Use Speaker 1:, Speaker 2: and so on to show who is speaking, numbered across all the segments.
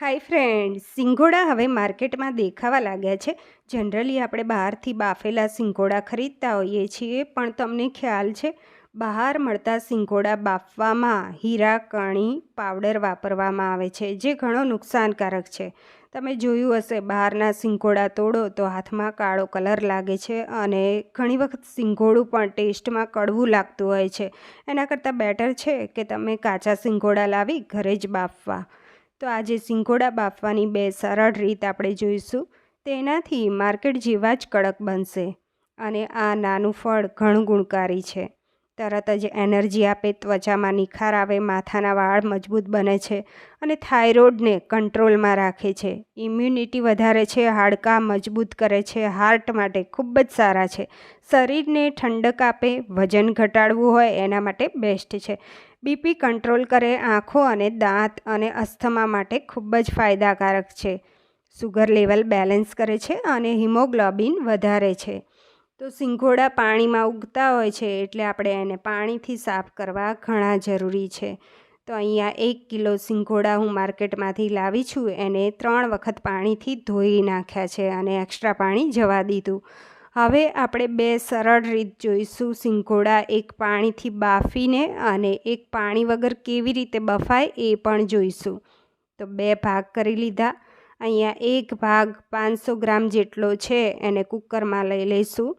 Speaker 1: હાય friend, સિંગોડા હવે માર્કેટમાં દેખાવા લાગ્યા છે. જનરલી આપણે બહારથી બાફેલા સિંગોડા ખરીદતા હોઈએ છીએ, પણ તમને ખ્યાલ છે, બહાર મળતા સિંગોડા બાફવામાં હીરા, કણી, પાવડર વાપરવામાં આવે છે, જે ઘણો નુકસાનકારક છે. તમે જોયું હશે, બહારના સિંગોડા તોડો તો હાથમાં કાળો કલર લાગે છે અને ઘણી વખત સિંગોડું પણ ટેસ્ટમાં કડવું લાગતું હોય છે. એના કરતાં બેટર છે કે તમે કાચા સિંગોડા લાવી ઘરે જ બાફવા. તો આજે સિંગોડા બાફવાની બે સરળ રીત આપણે જોઈશું. તેનાથી માર્કેટ જેવા જ કડક બનશે અને આ નાનું ફળ ઘણું ગુણકારી છે. તરત જ એનર્જી આપે, ત્વચામાં નિખાર આવે, માથાના વાળ મજબૂત બને છે અને થાઇરોઇડને કંટ્રોલમાં રાખે છે. ઇમ્યુનિટી વધારે છે, હાડકાં મજબૂત કરે છે, હાર્ટ માટે ખૂબ જ સારા છે. શરીરને ઠંડક આપે, વજન ઘટાડવું હોય એના માટે બેસ્ટ છે. બીપી કંટ્રોલ કરે આંખો અને દાંત અને અસ્થમા માટે ખૂબ જ ફાયદાકારક છે. સુગર લેવલ બેલેન્સ કરે છે અને હિમોગ્લોબિન વધારે છે. તો સિંઘોડા પાણીમાં ઉગતા હોય છે એટલે આપણે એને પાણીથી સાફ કરવા ઘણા જરૂરી છે. તો અહીંયા એક કિલો સિંઘોડા હું માર્કેટમાંથી લાવી છું. એને ત્રણ વખત પાણીથી ધોઈ નાખ્યા છે અને એક્સ્ટ્રા પાણી જવા દીધું. હવે આપણે બે સરળ રીત જોઈશું. સિંગોડા એક પાણીથી બાફીને અને એક પાણી વગર કેવી રીતે બફાય એ પણ જોઈશું. તો બે ભાગ કરી લીધા. અહીંયા એક ભાગ પાંચસો ગ્રામ જેટલો છે, એને કુકરમાં લઈ લઈશું.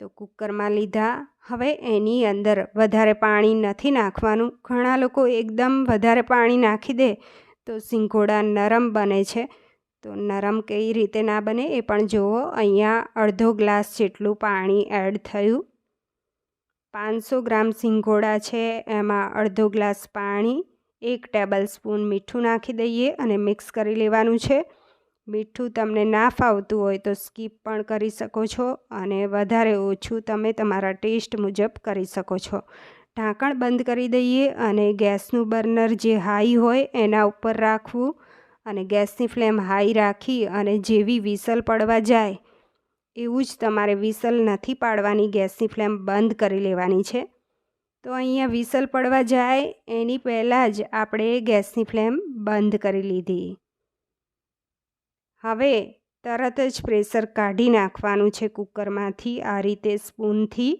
Speaker 1: તો કુકરમાં લીધા. હવે એની અંદર વધારે પાણી નથી નાખવાનું. ઘણા લોકો એકદમ વધારે પાણી નાખી દે તો સિંગોડા નરમ બને છે. તો નરમ કઈ રીતે ના બને એ પણ જુઓ. અહીંયા અડધો ગ્લાસ જેટલું પાણી એડ થયું. પાંચસો ગ્રામ સિંગોડા છે, એમાં અડધો ગ્લાસ પાણી, એક ટેબલ સ્પૂન મીઠું નાખી દઈએ અને મિક્સ કરી લેવાનું છે. મીઠું તમને ના ફાવતું હોય તો સ્કીપ પણ કરી શકો છો અને વધારે ઓછું તમે તમારા ટેસ્ટ મુજબ કરી શકો છો. ઢાંકણ બંધ કરી દઈએ અને ગેસનું બર્નર જે હાઈ હોય એના ઉપર રાખવું. અને ગેસની ફ્લેમ હાઈ રાખી અને જેવી વિસલ પડવા જાય, એવું જ તમારે વિસલ નથી પાડવાની ગેસની ફ્લેમ બંધ કરી લેવાની છે. તો અહીંયા વિસલ પડવા જાય, એની પહેલાં જ આપણે ગેસની ફ્લેમ બંધ કરી લીધી. હવે તરત જ પ્રેશર કાઢી નાખવાનું છે કુકરમાંથી, આ રીતે સ્પૂનથી.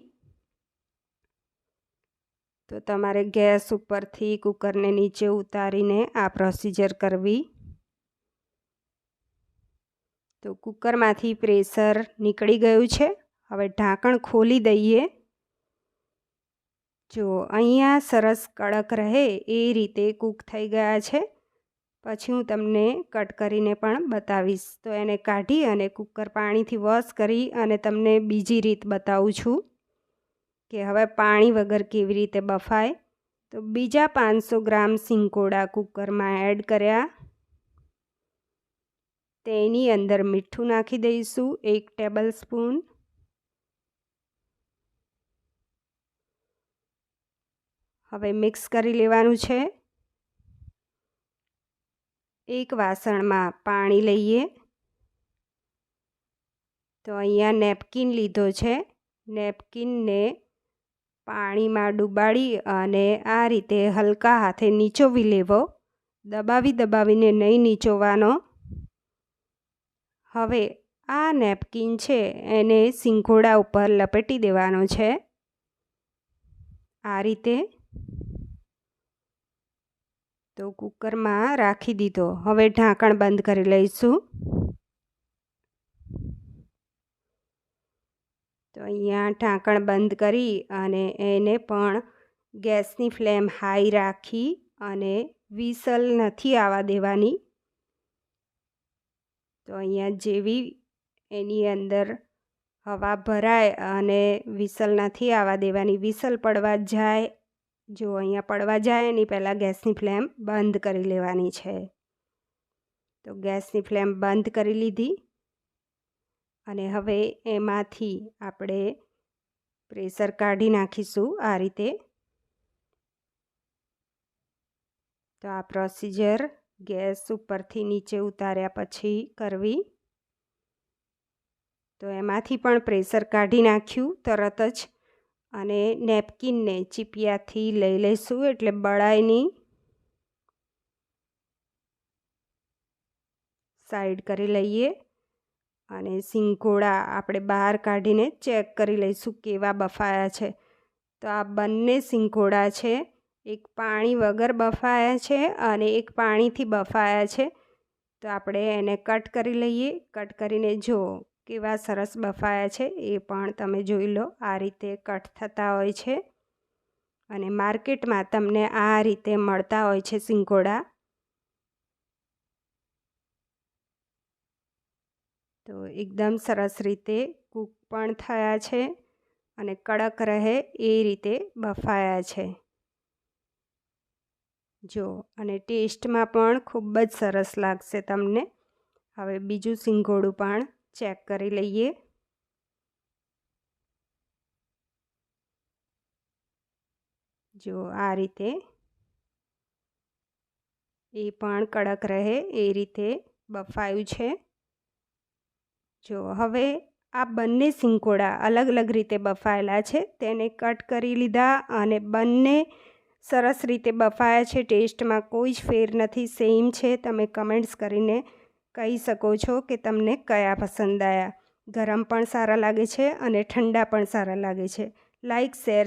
Speaker 1: તો તમારે ગેસ ઉપરથી કુકરને નીચે ઉતારીને આ પ્રોસિજર કરવી તો કુકરમાંથી પ્રેશર નીકળી ગયું છે. હવે ઢાંકણ ખોલી દઈએ. જો અહીંયા સરસ કડક રહે એ રીતે કૂક થઈ ગયા છે. પછી હું તમને કટ કરીને પણ બતાવીશ. તો એને કાઢી અને કુકર પાણીથી વોશ કરી અને તમને બીજી રીત બતાવું છું કે હવે પાણી વગર કેવી રીતે બફાય. તો બીજા પાંચસો ગ્રામ સિંકોડા કુકરમાં એડ કર્યા. તેની અંદર મીઠું નાખી દઈશું, એક ટેબલ સ્પૂન. હવે મિક્સ કરી લેવાનું છે. એક વાસણમાં પાણી લઈએ. તો અહીંયા નેપકિન લીધો છે. નેપકિનને પાણીમાં ડૂબાડી અને આ રીતે હલકા હાથે નીચોવી લેવો. દબાવી દબાવીને નહીં નીચોવાનો. હવે આ નેપકિન છે, એને સિંઘોડા ઉપર લપેટી દેવાનો છે. આ રીતે તો કુકરમાં રાખી દીધો. હવે ઢાંકણ બંધ કરી લઈશું. તો અહીંયા ઢાંકણ બંધ કરી અને એને પણ ગેસની ફ્લેમ હાઈ રાખી અને વિસલ નથી આવવા દેવાની. તો અહીંયા જેવી એની અંદર હવા ભરાય અને વિસલ નથી આવવા દેવાની. વિસલ પડવા જાય, જો અહીંયા પડવા જાય એની પહેલાં ગેસની ફ્લેમ બંધ કરી લેવાની છે. તો ગેસની ફ્લેમ બંધ કરી લીધી અને હવે એમાંથી આપણે પ્રેશર કાઢી નાખીશું આ રીતે. તો આ પ્રોસીજર ગેસ ઉપરથી નીચે ઉતાર્યા પછી કરવી. તો એમાંથી પણ પ્રેશર કાઢી નાખ્યું તરત જ અને નેપકિનને ચીપિયાથી લઈ લઈશું એટલે બળાય નહીં સાઈડ કરી લઈએ અને સિંગોડા આપણે બહાર કાઢીને ચેક કરી લઈશું કેવા બફાયા છે. તો આ બંને સિંગોડા છે. એક પાણી વગર બફાયા છે અને એક પાણીથી બફાયા છે. તો આપણે એને કટ કરી લઈએ. કટ કરીને જો કેવા સરસ બફાયા છે એ પણ તમે જોઈ લો આ રીતે કટ થતા હોય છે. અને માર્કેટમાં તમને આ રીતે મળતા હોય છે સિંગોડા. તો એકદમ સરસ રીતે કૂક પણ થયા છે અને કડક રહે એ રીતે બફાયા છે. જો, અને ટેસ્ટમાં પણ ખૂબ જ સરસ લાગશે તમને. હવે બીજું સિંગોડું પણ ચેક કરી લઈએ. જો, આ રીતે. એ પણ કડક રહે, એ રીતે બફાયું છે. જો, હવે આ બંને સિંગોડા અલગ અલગ રીતે બફાયેલા છે. તેને કટ કરી લીધા અને બંને સરસ રીતે બફાયા છે. ટેસ્ટમાં કોઈ જ ફેર નથી. સેમ છે. તમે કમેન્ટ્સ કરીને કહી શકો છો કે તમને કયા પસંદ આવ્યા ગરમ પણ સારા લાગે છે અને ઠંડા પણ સારા લાગે છે. Like share